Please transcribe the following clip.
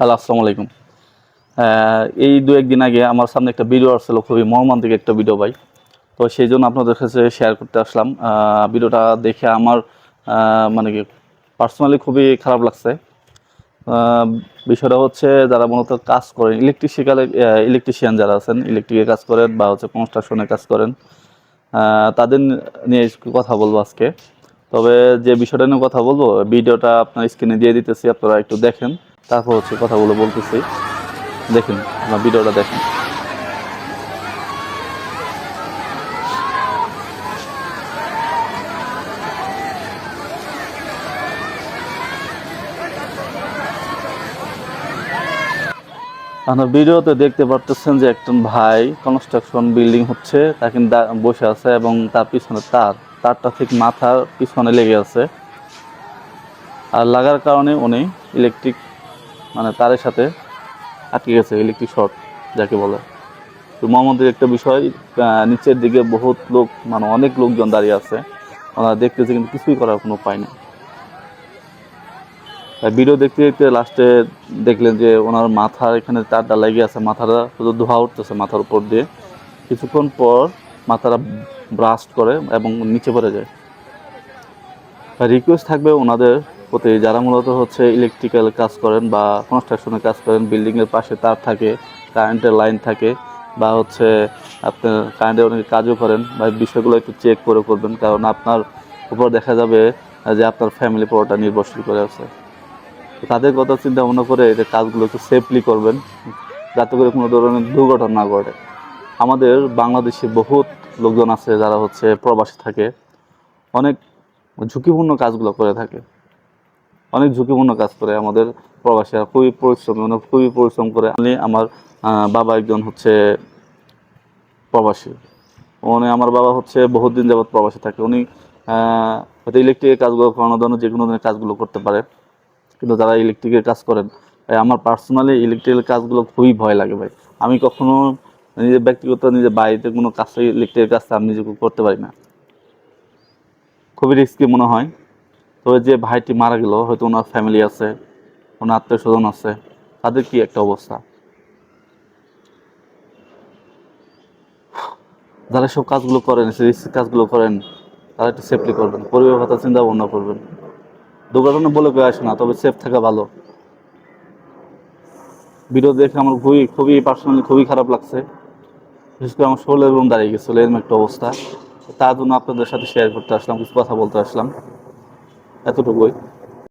Hello, আসসালামু আলাইকুম। এই দু একদিন আগে আমার সামনে একটা ভিডিও আসছিল, খুবই মর্মান্তিক একটা ভিডিও ভাই। তো সেই জন্য আপনাদের কাছে শেয়ার করতে আসলাম। ভিডিওটা দেখে আমার মানে কি পার্সোনালি খুবই খারাপ লাগছে। বিষয়টা হচ্ছে যারা মূলত কাজ করেন ইলেকট্রিশিক্যাল ইলেকট্রিশিয়ান যারা আছেন ইলেকট্রিকের কাজ করেন বা হচ্ছে কনস্ট্রাকশনের কাজ করেন তাদের নিয়ে কথা বলব আজকে। তবে যে বিষয়টা নিয়ে কথা বলব, ভিডিওটা আপনার স্ক্রিনে দিয়ে দিতেছি, আপনারা একটু দেখেন। তারপর হচ্ছে কথাগুলো বলতেছি। দেখুন আপনার ভিডিওটা দেখেন। আপনার ভিডিওতে দেখতে পারতেছেন যে একজন ভাই কনস্ট্রাকশন বিল্ডিং হচ্ছে, তাকে বসে আছে এবং তার পিছনে তার, তারটা ঠিক মাথার পিছনে লেগে আছে। আর লাগার কারণে উনি ইলেকট্রিক মানে তারের সাথে আটকে গেছে ইলেকট্রিক শর্ট যাকে বলে। তো মোহাম্মদের একটা বিষয় নিচের দিকে বহুত লোক মানে অনেক লোকজন দাঁড়িয়ে আছে। ওনারা দেখতেছে কিন্তু কিছুই করার কোনো উপায় নেই। ভিডিও দেখতে দেখতে লাস্টে দেখলেন যে ওনার মাথার এখানে তারটা লেগে আছে, মাথাটা শুধু ধোয়া উঠতেছে মাথার উপর দিয়ে। কিছুক্ষণ পর মাথাটা ব্রাস্ট করে এবং নিচে পড়ে যায়। রিকোয়েস্ট থাকবে ওনাদের প্রতি যারা মূলত হচ্ছে ইলেকট্রিক্যাল কাজ করেন বা কনস্ট্রাকশনের কাজ করেন বিল্ডিংয়ের পাশে তার থাকে কারেন্টের লাইন থাকে বা হচ্ছে আপনার কারেন্টের অনেক কাজও করেন, বা বিষয়গুলো একটু চেক করে করবেন, কারণ আপনার উপর দেখা যাবে যে আপনার ফ্যামিলি পুরোটা নির্ভরশীল করে আছে। তাদের কথা চিন্তা ভাবনা করে যে কাজগুলো একটু সেফলি করবেন, যাতে করে কোনো ধরনের দুর্ঘটনা না ঘটে। আমাদের বাংলাদেশে বহুত লোকজন আছে যারা হচ্ছে প্রবাসী থাকে, অনেক ঝুঁকিপূর্ণ কাজগুলো করে থাকে। অনেক ঝুঁকিপূর্ণ কাজ করে আমাদের প্রবাসীরা, খুবই পরিশ্রম মানে খুবই পরিশ্রম করে। আমি আমার বাবা একজন হচ্ছে প্রবাসী। উনি আমার বাবা হচ্ছে বহুত দিন যাবৎ প্রবাসী থাকে। উনি হয়তো ইলেকট্রিকের কাজগুলো করানোর জন্য যে কোনো ধরনের কাজগুলো করতে পারে। কিন্তু যারা ইলেকট্রিকের কাজ করেন আমার পার্সোনালি ইলেকট্রিকের কাজগুলো খুবই ভয় লাগে ভাই। আমি কখনো নিজের ব্যক্তিগত, নিজের বাড়িতে কোনো কাজ ইলেকট্রিকের কাজটা আমি নিজে করতে পারি না। খুবই রিস্কি মনে হয়। তবে যে ভাইটি মারা গেল, হয়তো ওনার ফ্যামিলি আছে, ওনার আত্মীয় স্বজন আছে, তাদের কি একটা অবস্থা? যারা সব কাজগুলো করেন কাজগুলো করেন, তারা একটু সেফলি করবেন, পরিবার কথা চিন্তা ভাবনা করবেন। দুর্ঘটনা বলে কেউ আসে না, তবে সেফ থাকা ভালো। ভিডিও দেখে আমার খুবই খুবই পার্সোনালি খুবই খারাপ লাগছে। বিশেষ করে আমার শরীরের রুম দাঁড়িয়ে গেছিল এরকম একটা অবস্থা। তার জন্য আপনাদের সাথে শেয়ার করতে আসলাম, কিছু কথা বলতে আসলাম। এতটুকুই।